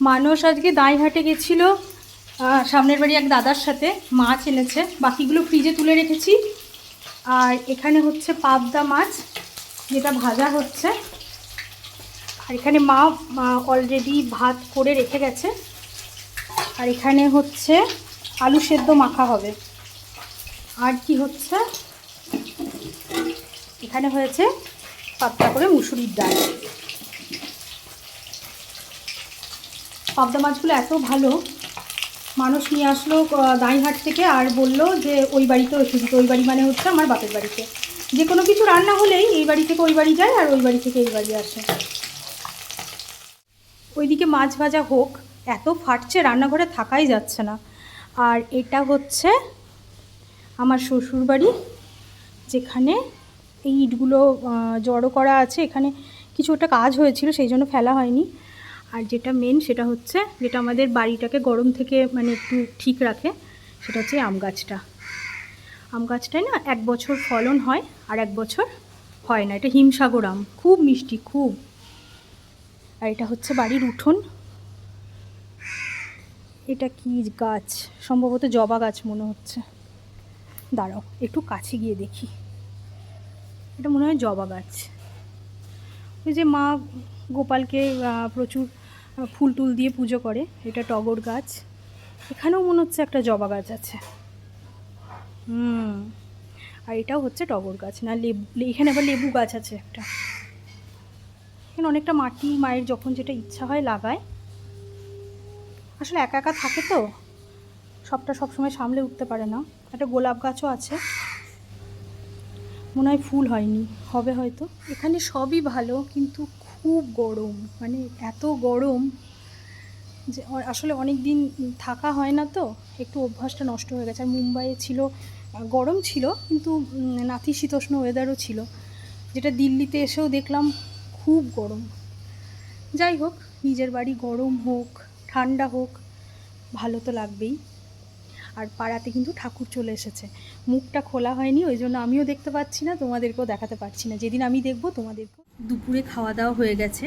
মানুষ আজকে দাঁইহাটে গেছিল। সামনের বাড়ি এক দাদার সাথে মাছ এনেছে। বাকিগুলো ফ্রিজে তুলে রেখেছি। আর এখানে হচ্ছে পাবদা মাছ, যেটা ভাজা হচ্ছে। আর এখানে মা অলরেডি ভাত করে রেখে গেছে। আর এখানে হচ্ছে আলু সেদ্ধ মাখা হবে। আর কি হচ্ছে? এখানে হয়েছে পাতলা করে মুসুরির ডাল। পাবদা মাছগুলো এত ভালো। মানুষ নিয়ে আসলো দাঁইহাট থেকে আর বলল যে, ওই বাড়িতে দিতে। ওই বাড়ি মানে হচ্ছে আমার বাপের বাড়িতে। যে কোনো কিছু রান্না হলেই এই বাড়ি থেকে ওই বাড়ি যায় আর ওই বাড়ি থেকে এই বাড়ি আসে। ওইদিকে মাছ ভাজা হোক, এত ফাটছে, রান্নাঘরে থাকাই যাচ্ছে না। আর এটা হচ্ছে আমার শ্বশুর বাড়ি যেখানে এই ইটগুলো জড়ো করা আছে। এখানে কিছু একটা কাজ হয়েছিল, সেই জন্য ফেলা হয়নি। আর যেটা মেন সেটা হচ্ছে যেটা আমাদের বাড়িটাকে গরম থেকে মানে একটু ঠিক রাখে, সেটা হচ্ছে আম গাছটা। আম গাছটায় না এক বছর ফলন হয় আর এক বছর হয় না। এটা হিমসাগর আম, খুব মিষ্টি, খুব। আর এটা হচ্ছে বাড়ির উঠোন। এটা কি গাছ? সম্ভবত জবা গাছ মনে হচ্ছে। দাঁড়াও, একটু কাছে গিয়ে দেখি। এটা মনে হয় জবা গাছ। ওই যে মা গোপালকে প্রচুর ফুল টুল দিয়ে পুজো করে। এটা টগর গাছ। এখানেও মনে হচ্ছে একটা জবা গাছ আছে। হুম। আর এটাও হচ্ছে টগর গাছ। না, লেবু এখানে আবার লেবু গাছ আছে একটা। এখানে অনেকটা মাটি, মায়ের যখন যেটা ইচ্ছা হয় লাগায়। আসলে একা একা থাকে তো। সবটা সবসময় সামলে উঠতে পারে না। একটা গোলাপ গাছও আছে। মনে হয় ফুল হয়নি। হবে হয়তো। এখানে সবই ভালো, কিন্তু খুব গরম মানে এত গরম যে আসলে অনেক দিন থাকা হয় না তো, একটু অভ্যাসটা নষ্ট হয়ে গেছে। আর মুম্বাইয়ে ছিল গরম ছিল কিন্তু নাতিশীতোষ্ণ ওয়েদারও ছিল। যেটা দিল্লিতে এসেও দেখলাম খুব গরম। যাই হোক, নিজের বাড়ি গরম হোক, ঠান্ডা হোক, ভালো তো লাগবেই। আর পাড়াতে কিন্তু ঠাকুর চলে এসেছে। মুখটা খোলা হয়নি, ওই জন্য আমিও দেখতে পাচ্ছি না, তোমাদেরকেও দেখাতে পারছি না। যেদিন আমি দেখব তোমাদেরকেও দুপুরে খাওয়া দাওয়া হয়ে গেছে।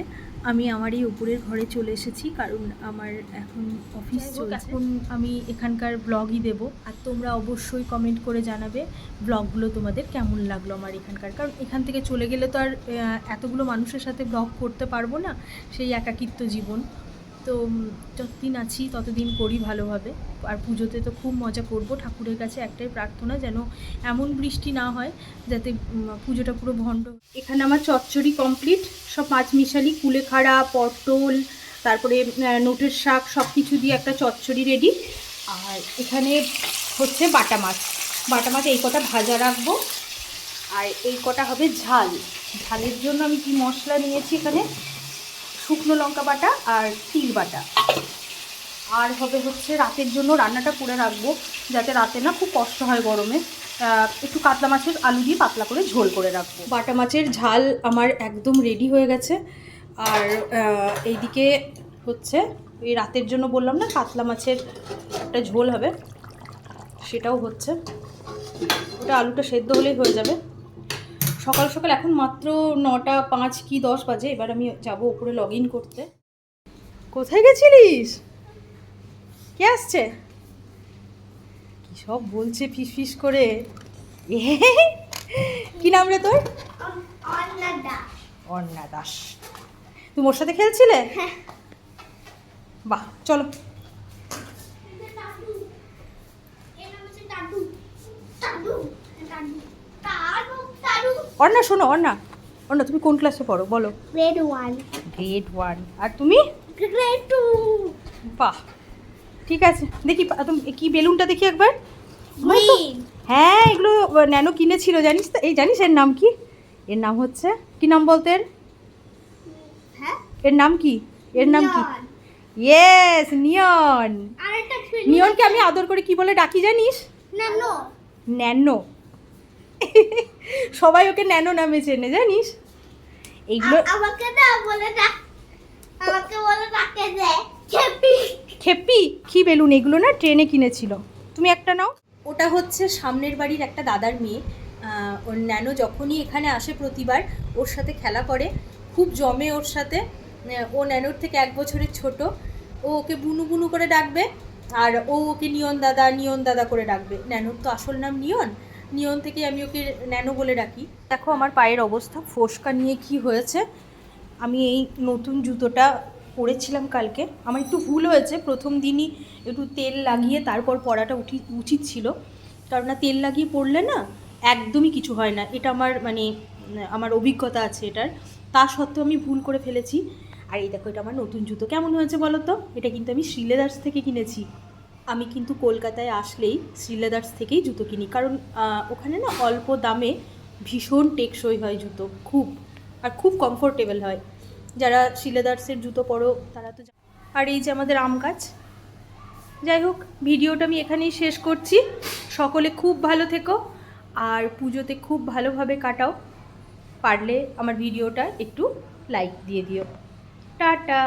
আমি আমার এই উপরের ঘরে চলে এসেছি কারণ আমার এখন অফিস চলছে। এখন আমি এখানকার ব্লগই দেব আর তোমরা অবশ্যই কমেন্ট করে জানাবে ব্লগগুলো তোমাদের কেমন লাগল আমার এখানকার। কারণ এখান থেকে চলে গেলে তো আর এতগুলো মানুষের সাথে ব্লগ করতে পারব না সেই একাকিত্ব জীবন। তো যতদিন আছি, ততদিন করি ভালোভাবে। আর পুজোতে তো খুব মজা করব। ঠাকুরের কাছে একটাই প্রার্থনা যেন এমন বৃষ্টি না হয়, যাতে পুজোটা পুরো ভণ্ড এখানে আমার চচ্চড়ি কমপ্লিট সব পাঁচ মিশালি, কুলেখাড়া, পটল, তারপরে নোটের শাক সব কিছু দিয়ে একটা চচ্চড়ি রেডি আর এখানে হচ্ছে বাটা মাছ। বাটা মাছ এই কটা ভাজা রাখব। আর এই কটা হবে ঝাল। ঝালের জন্য আমি কি মশলা নিয়েছি এখানে? শুকনো লঙ্কা বাটা আর তিল বাটা। আর হবে হচ্ছে রাতের জন্য রান্নাটা করে রাখব, যাতে রাতে না খুব কষ্ট হয় গরমে। একটু কাতলা মাছের আলু দিয়ে পাতলা করে ঝোল করে রাখব। বাটা মাছের ঝাল আমার একদম রেডি হয়ে গেছে। আর এইদিকে হচ্ছে এই রাতের জন্য বললাম না, কাতলা মাছের একটা ঝোল হবে, সেটাও হচ্ছে। ওটা আলুটা সেদ্ধ হলেই হয়ে যাবে। সকাল সকাল এখন মাত্র নটা পাঁচ কি দশ বাজে এবার আমি যাব উপরে লগ ইন করতে। কোথায় গেছিলিস? কে আসছে? কি সব বলছে ফিস ফিস করে। কি নাম রে তোর? অর্ণা দাস। তুমি ওর সাথে খেলছিলে? বাহ চলো। অর্ণা শোনো অর্ণা। অর্ণা তুমি কোন ক্লাসে পড়ো? বলো। Grade one. গ্রেড ওয়ান আর তুমি? Grade টু বাহ। ঠিক আছে। দেখি তুমি কি বেলুনটা দেখি একবার? হ্যাঁ এগুলো ন্যানো কিনেছিল জানিস তো? এই জানিস এর নাম কি? এর নাম হচ্ছে কি নাম বলতে এর? হ্যাঁ? এর নাম কি? এর নাম কি? ইয়েস নিয়ন নিয়নকে আমি আদর করে কি বলে ডাকি জানিস? না নো ন্যানো সবাই ওকে ন্যানো নামে চেনে জানিস? এইগুলো আমাকে না বলে ডাক আমাকে বলে ডাকে দে খেপি। খেপি? কি বেলুন? এগুলো না ট্রেনে কিনেছিল। তুমি একটা নাও। ওটা হচ্ছে সামনের বাড়ির একটা দাদার মেয়ে। ওর ন্যানো যখনই এখানে আসে প্রতিবার ওর সাথে খেলা করে। খুব জমে ওর সাথে। ও ন্যানোর থেকে এক বছরের ছোট। ও ওকে বুনু বুনু করে ডাকবে আর ও ওকে নিয়ন দাদা নিয়ন দাদা করে ডাকবে। ন্যানোর তো আসল নাম নিয়ন। নিয়ন থেকে আমি ওকে ন্যানো বলে ডাকি। দেখো আমার পায়ের অবস্থা, ফোসকা নিয়ে কি হয়েছে? আমি এই নতুন জুতোটা পরেছিলাম কালকে। আমার একটু ভুল হয়েছে, প্রথম দিনই একটু তেল লাগিয়ে তারপর পরাটা উঠি, উচিত ছিল। কারণ না, তেল লাগিয়ে পরলে না একদমই কিছু হয় না। এটা আমার মানে আমার অভিজ্ঞতা আছে এটার। তা সত্ত্বেও আমি ভুল করে ফেলেছি। আর এই দেখো, এটা আমার নতুন জুতো। কেমন হয়েছে বলো তো? এটা কিন্তু আমি শ্রীলেদার্স থেকে কিনেছি। আমি কিন্তু কলকাতায় আসলেই শ্রীলেদার্স থেকেই জুতো কিনি। কারণ ওখানে না অল্প দামে ভীষণ টেকসই হয় জুতো, খুব, আর খুব কমফোর্টেবল হয়। যারা শ্রীলেদার্সের জুতো পরো, তারা তো আর এই যে আমাদের আম গাছ, যাই হোক, ভিডিওটা আমি এখানেই শেষ করছি। সকলে খুব ভালো থেকো, আর পুজোতে খুব ভালোভাবে কাটাও। পারলে আমার ভিডিওটা একটু লাইক দিয়ে দিও। টাটা!